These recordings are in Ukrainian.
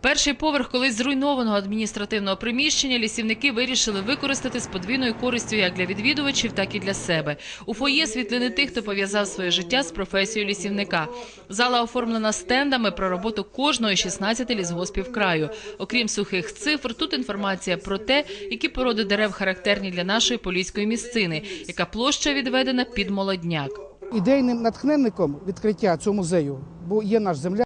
Перший поверх колись зруйнованого адміністративного приміщення лісівники вирішили використати з подвійною користю як для відвідувачів, так і для себе. У фоє світлини тих, хто пов'язав своє життя з професією лісівника. Зала оформлена стендами про роботу кожної 16 лісгоспів краю. Окрім сухих цифр, тут інформація про те, які породи дерев характерні для нашої поліської місцини, яка площа відведена під молодняк. Ідейним натхненником відкриття цього музею бо є наш земляк, е,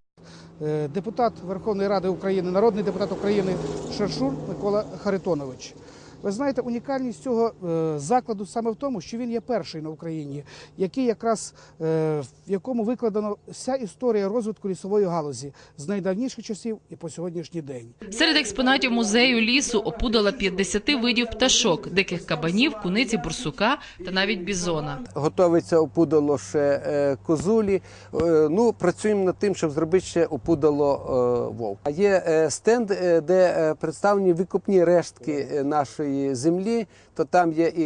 депутат Верховної Ради України, народний депутат України Шершур Микола Харитонович. Ви знаєте, унікальність цього е, закладу саме в тому, що він є перший на Україні, який якраз е, в якому викладено вся історія розвитку лісової галузі з найдавніших часів і по сьогоднішній день. Серед експонатів музею лісу опудала 50 видів пташок, диких кабанів, куниці, бурсука та навіть бізона. Готовиться опудало ще е, козулі. Ну, працюємо над тим, щоб зробити ще опудало вовк. Є стенд, де представлені викопні рештки е, нашої землі. То там є і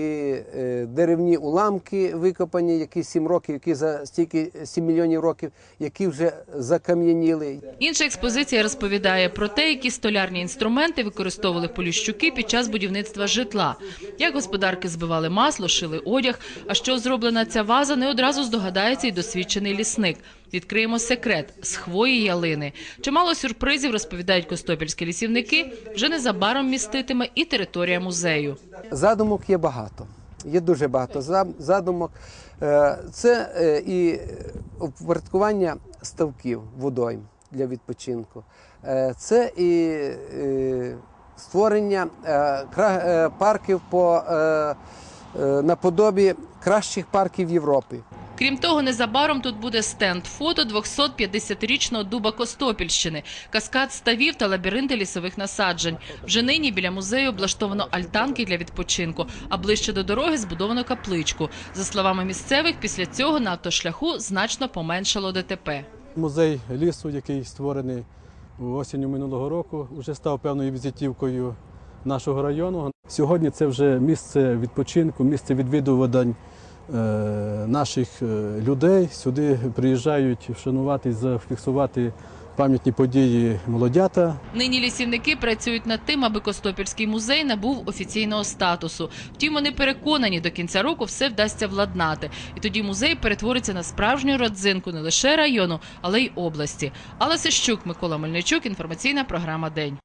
е, деревні уламки викопані, які 7 років, які за стільки 7 мільйонів років, які вже закам'яніли. Інша експозиція розповідає про те, які столярні інструменти використовували поліщуки під час будівництва житла, як господарки збивали масло, шили одяг. А що зроблена ця ваза, не одразу здогадається і досвідчений лісник. Відкриємо секрет з хвої ялини. Чимало сюрпризів розповідають костопільські лісівники. Вже незабаром міститиме і територія музею. Задумок є багато. Є дуже багато задумок. Е, Це е, і впорядкування ставків водойм для відпочинку. Е, Це і створення парків по наподобі кращих парків Європи. Крім того, незабаром тут буде стенд фото 250-річного дуба Костопільщини, каскад ставів та лабіринти лісових насаджень. Вже нині біля музею облаштовано альтанки для відпочинку, а ближче до дороги збудовано капличку. За словами місцевих, після цього на автошляху значно поменшало ДТП. Музей лісу, який створений осінню минулого року, вже став певною візитівкою нашого району. Сьогодні це вже місце відпочинку, місце відвідувань наших е, людей. Сюди приїжджають вшанувати, зафіксувати пам'ятні події молодята. Нині лісівники працюють над тим, аби Костопільський музей набув офіційного статусу. Втім, вони переконані, до кінця року все вдасться владнати. І тоді музей перетвориться на справжню родзинку не лише району, але й області. Алла Сищук, Микола Мельничук, інформаційна програма День.